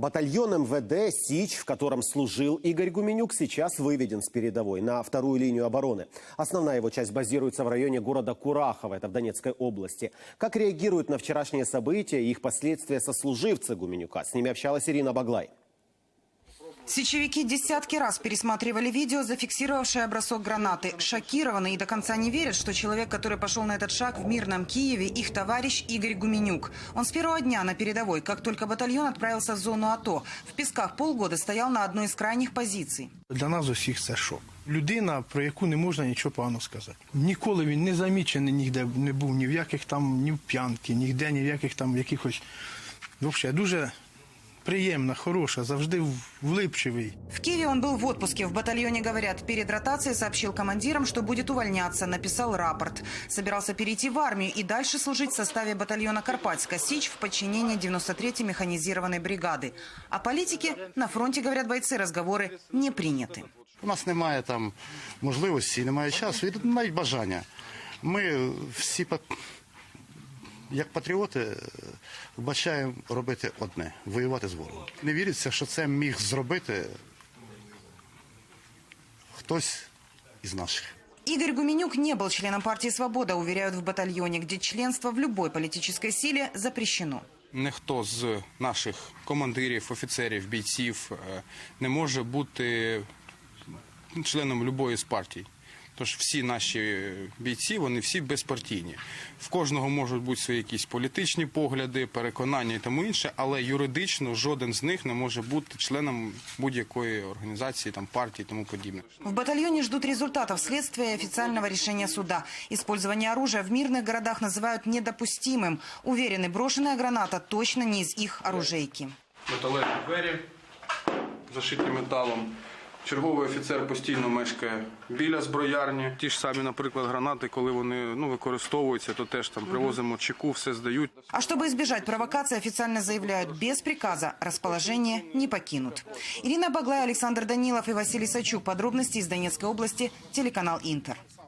Батальон МВД «Сич», в котором служил Игорь Гуменюк, сейчас выведен с передовой на вторую линию обороны. Основная его часть базируется в районе города Курахово, это в Донецкой области. Как реагируют на вчерашние события и их последствия сослуживцы Гуменюка? С ними общалась Ирина Баглай. Сечевики десятки раз пересматривали видео, зафиксировавшее бросок гранаты. Шокированы и до конца не верят, что человек, который пошел на этот шаг в мирном Киеве, их товарищ Игорь Гуменюк. Он с первого дня на передовой, как только батальон отправился в зону АТО. В Песках полгода стоял на одной из крайних позиций. Для нас усіх це шок. Людина, про яку не можна нічого поганого сказати. Ніколи він не замічений ніде не був ні в яких там, ні в п'янки, ніде, ні в яких там якихось. Взагалі, дуже приємна, хороша, завжди влипчивий. В Киеве он был в отпуске. В батальоне, говорят, перед ротацией сообщил командирам, что будет увольняться. Написал рапорт. Собирался перейти в армию и дальше служить в составе батальона «Карпатска-Сич» в подчинении 93-й механизированной бригады. О политике на фронте, говорят бойцы, разговоры не приняты. У нас немає там можливості, немає часу і навіть бажання. Ми всі па- як патріоти е, вбачаємо робити одне воювати з ворогом. Не віриться, що це міг зробити хтось із наших. Игорь Гуменюк не был членом партии «Свобода», уверяют в батальоне, где членство в любой политической силе запрещено. Ніхто з наших командирів, офіцерів, бійців е, не може бути членом любої з партій. Тож всі наші бійці, вони всі безпартійні. В кожного можуть бути свої якісь політичні погляди, переконання і тому інше, але юридично жоден з них не може бути членом будь-якої організації, там партії і тому подібне. В батальоне ждут результатов следствия и официального решения суда. Использование оружия в мирных городах называют недопустимым. Уверены, брошенная граната точно не из их оружейки. Металеві двері, зашиті металом. Черговий офіцер постійно мешкає біля зброярні. Ті ж самі, наприклад, гранати, коли вони ну, використовуються, то теж там привозимо чеку, все здають. А чтобы избежать провокации, официально заявляют, без приказа расположение не покинут. Ирина Баглай, Александр Данилов и Василий Сачук. Подробности из Донецкой области. Телеканал «Интер».